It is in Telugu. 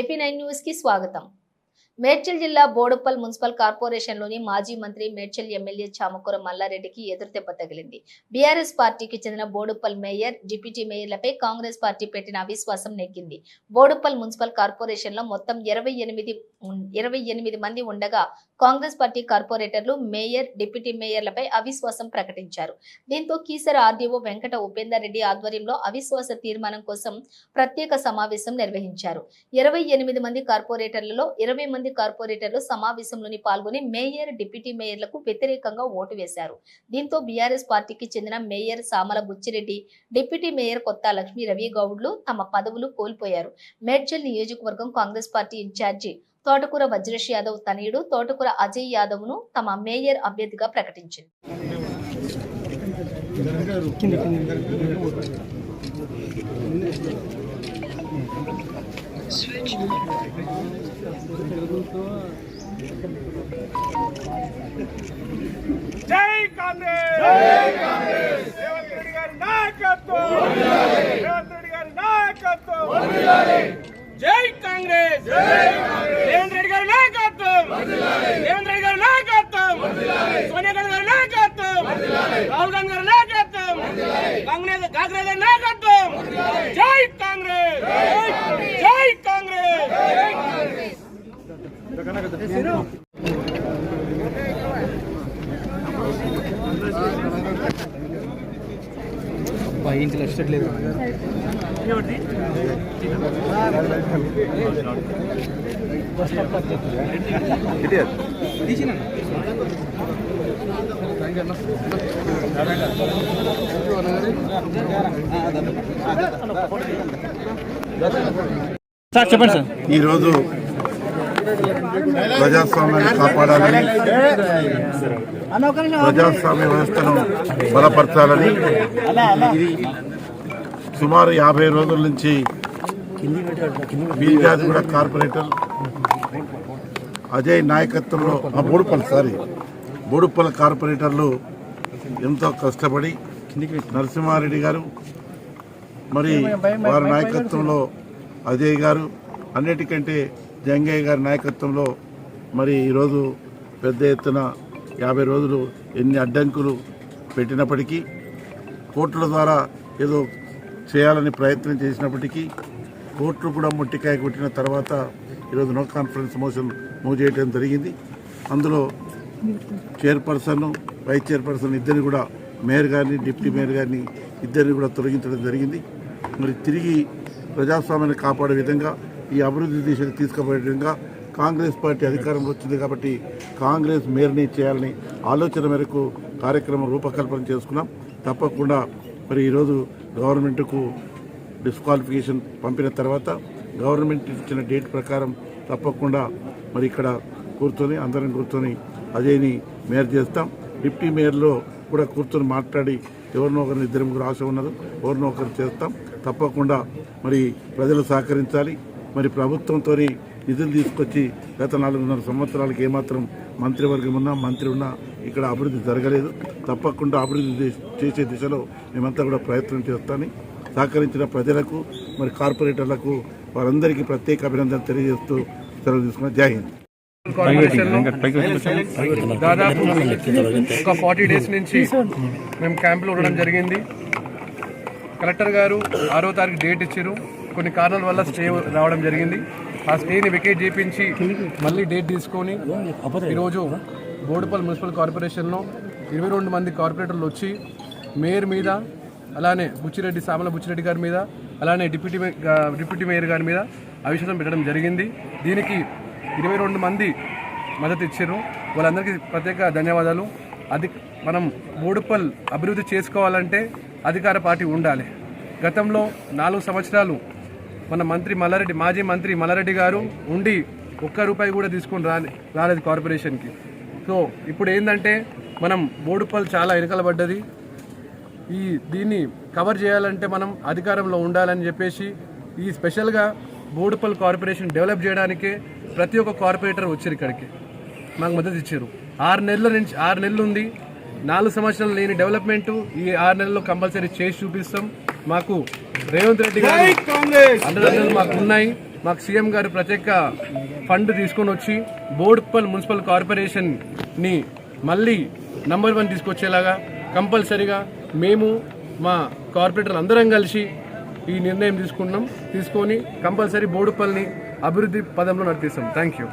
ఏపీ నైన్ న్యూస్కి స్వాగతం. మేడ్చల్ జిల్లా బోడుప్పల్ మున్సిపల్ కార్పొరేషన్లోని మాజీ మంత్రి మేడ్చల్ ఎమ్మెల్యే చామకూర మల్లారెడ్డికి ఎదురుదెబ్బ తగిలింది. బీఆర్ఎస్ పార్టీకి చెందిన బోడుప్పల్ మేయర్ డిప్యూటీ మేయర్లపై కాంగ్రెస్ పార్టీ పెట్టిన అవిశ్వాసం నెగ్గింది. బోడుప్పల్ మున్సిపల్ కార్పొరేషన్లో మొత్తం ఇరవై ఎనిమిది ఇరవై ఎనిమిది మంది ఉండగా కాంగ్రెస్ పార్టీ కార్పొరేటర్లు మేయర్ డిప్యూటీ మేయర్లపై అవిశ్వాసం ప్రకటించారు. దీంతో కీసర ఆర్డీఓ వెంకట ఉపేందర్ రెడ్డి ఆధ్వర్యంలో అవిశ్వాస తీర్మానం కోసం ప్రత్యేక సమావేశం నిర్వహించారు. ఇరవై ఎనిమిది మంది కార్పొరేటర్లలో ఇరవై మంది కార్పొరేటర్లు సమావేశంలోని పాల్గొని మేయర్ డిప్యూటీ మేయర్లకు వ్యతిరేకంగా ఓటు వేశారు. దీంతో బీఆర్ఎస్ పార్టీకి చెందిన mayor Samala Buchireddy deputy mayor Kotha Lakshmi Ravi గౌడ్లు తమ పదవులు కోల్పోయారు. మేడ్చల్ నియోజకవర్గం కాంగ్రెస్ పార్టీ ఇన్ఛార్జి తోటకూర వజ్రేష్ యాదవ్ తనయుడు తోటకూర అజయ్ యాదవ్ను తమ మేయర్ అభ్యర్థిగా ప్రకటించింది. జై కాంగ్రెస్! జై కాంగ్రెస్! రేవంత్ రెడ్డి గారి నాయకత్వం! రేవంత్ రెడ్డి గారి నాయకత్వం! జై కాంగ్రెస్! జై కాంగ్రెస్ రేవంత్ రెడ్డి గారి నాయకత్వం రేవంత్ రెడ్డి గారి నాయకత్వం సోనియా గాంధీ గారి నాయకత్వం రాహుల్ గాంధీ గారి నాయకత్వం కాంగ్రెస్ గారి నాయకత్వం జై కాంగ్రెస్ జై కాంగ్రెస్ ఇంట్లో వచ్చట్లేదు సార్ చెప్పండి సార్. ఈరోజు ప్రజాస్వామ్యాన్ని కాపాడాలని ప్రజాస్వామ్య వ్యవస్థను బలపరచాలని సుమారు యాభై రోజుల నుంచి బీజాదిగూడ కార్పొరేటర్. అజయ్ నాయకత్వంలో ఆ బోడుపల్లి సారీ బోడుపల్లి కార్పొరేటర్లు ఎంతో కష్టపడి నరసింహారెడ్డి గారు మరి వారి నాయకత్వంలో అజయ్ గారు అన్నిటికంటే జంగయ్య గారి నాయకత్వంలో మరి ఈరోజు పెద్ద ఎత్తున యాభై రోజులు ఎన్ని అడ్డంకులు పెట్టినప్పటికీ కోర్టుల ద్వారా ఏదో చేయాలని ప్రయత్నం చేసినప్పటికీ కోర్టులు కూడా ముట్టికాయ కొట్టిన తర్వాత ఈరోజు నో కాన్ఫరెన్స్ మోషన్ మూవ్ చేయడం జరిగింది. అందులో చైర్పర్సన్ వైస్ చైర్పర్సన్ ఇద్దరిని కూడా మేయర్ గారిని డిప్యూటీ మేయర్ గారిని ఇద్దరిని కూడా తొలగించడం జరిగింది. మరి తిరిగి ప్రజాస్వామ్యాన్ని కాపాడే విధంగా ఈ అభివృద్ధి దిశకు తీసుకుపోయే విధంగా కాంగ్రెస్ పార్టీ అధికారంలో వచ్చింది కాబట్టి కాంగ్రెస్ మేయర్ని చేయాలని ఆలోచన మేరకు కార్యక్రమం రూపకల్పన చేసుకున్నాం. తప్పకుండా మరి ఈరోజు గవర్నమెంట్కు డిస్క్వాలిఫికేషన్ పంపిన తర్వాత గవర్నమెంట్ ఇచ్చిన డేట్ ప్రకారం తప్పకుండా మరి ఇక్కడ కూర్చొని అందరం కూర్చొని అదేని మేయర్ చేస్తాం. డిప్యూటీ మేయర్లో కూడా కూర్చొని మాట్లాడి ఎవరినో ఒకరిని ఇద్దరు ముగ్గురు ఆశ ఉన్నారు ఎవరినో ఒకరు చేస్తాం. తప్పకుండా మరి ప్రజలు సహకరించాలి. మరి ప్రభుత్వంతో నిధులు తీసుకొచ్చి గత నాలుగున్నర సంవత్సరాలకు ఏమాత్రం మంత్రివర్గం ఉన్నా మంత్రి ఉన్నా ఇక్కడ అభివృద్ధి జరగలేదు. తప్పకుండా అభివృద్ధి చేసే దిశలో మేమంతా కూడా ప్రయత్నం చేస్తామని సహకరించిన ప్రజలకు మరి కార్పొరేటర్లకు వారందరికీ ప్రత్యేక అభినందనలు తెలియజేస్తూ సెలవు తీసుకున్న. జై హింద్. దాదాపు ఒక ఫార్టీ డేస్ నుంచి మేము క్యాంపులో ఉండడం జరిగింది. కలెక్టర్ గారు ఆరో తారీఖు డేట్ ఇచ్చారు. కొన్ని కారణాల వల్ల స్టే రావడం జరిగింది. ఆ స్టేని వికెట్ చేపించి మళ్ళీ డేట్ తీసుకొని ఈరోజు బోడుపల్లి మున్సిపల్ కార్పొరేషన్లో ఇరవై రెండు మంది కార్పొరేటర్లు వచ్చి మేయర్ మీద అలానే బుచ్చిరెడ్డి సామల బుచ్చిరెడ్డి గారి మీద అలానే డిప్యూటీ డిప్యూటీ మేయర్ గారి మీద అవిశ్వాసం పెట్టడం జరిగింది. దీనికి ఇరవై రెండు మంది మద్దతు ఇచ్చారు. వాళ్ళందరికీ ప్రత్యేక ధన్యవాదాలు. అది మనం బోడుపల్ అభివృద్ధి చేసుకోవాలంటే అధికార పార్టీ ఉండాలి. గతంలో నాలుగు సంవత్సరాలు మన మంత్రి మల్లారెడ్డి మాజీ మంత్రి మల్లారెడ్డి గారు ఉండి ఒక్క రూపాయి కూడా తీసుకొని రాని రాలేదు కార్పొరేషన్కి. సో ఇప్పుడు ఏంటంటే మనం బోడుపల్ చాలా వెనకలబడ్డది. ఈ దీన్ని కవర్ చేయాలంటే మనం అధికారంలో ఉండాలని చెప్పేసి ఈ స్పెషల్గా బోడుపల్ కార్పొరేషన్ డెవలప్ చేయడానికే ప్రతి ఒక్క కార్పొరేటర్ వచ్చారు ఇక్కడికి. మాకు మద్దతు ఇచ్చారు. ఆరు నెలల నుంచి ఆరు నెలలు ఉంది. నాలుగు సంవత్సరాలు లేని డెవలప్మెంట్ ఈ ఆరు నెలల్లో కంపల్సరీ చేసి చూపిస్తాం. మాకు రేవంత్ రెడ్డి గారు అండదండలు మాకు ఉన్నాయి. మాకు సీఎం గారు ప్రత్యేక ఫండ్ తీసుకొని వచ్చి బోడుప్పల్ మున్సిపల్ కార్పొరేషన్ని మళ్ళీ నంబర్ వన్ తీసుకొచ్చేలాగా కంపల్సరీగా మేము మా కార్పొరేటర్ అందరం కలిసి ఈ నిర్ణయం తీసుకున్నాం. తీసుకొని కంపల్సరీ బోడుప్పల్ని అభివృద్ధి పదంలో నడిపిస్తాం. Thank you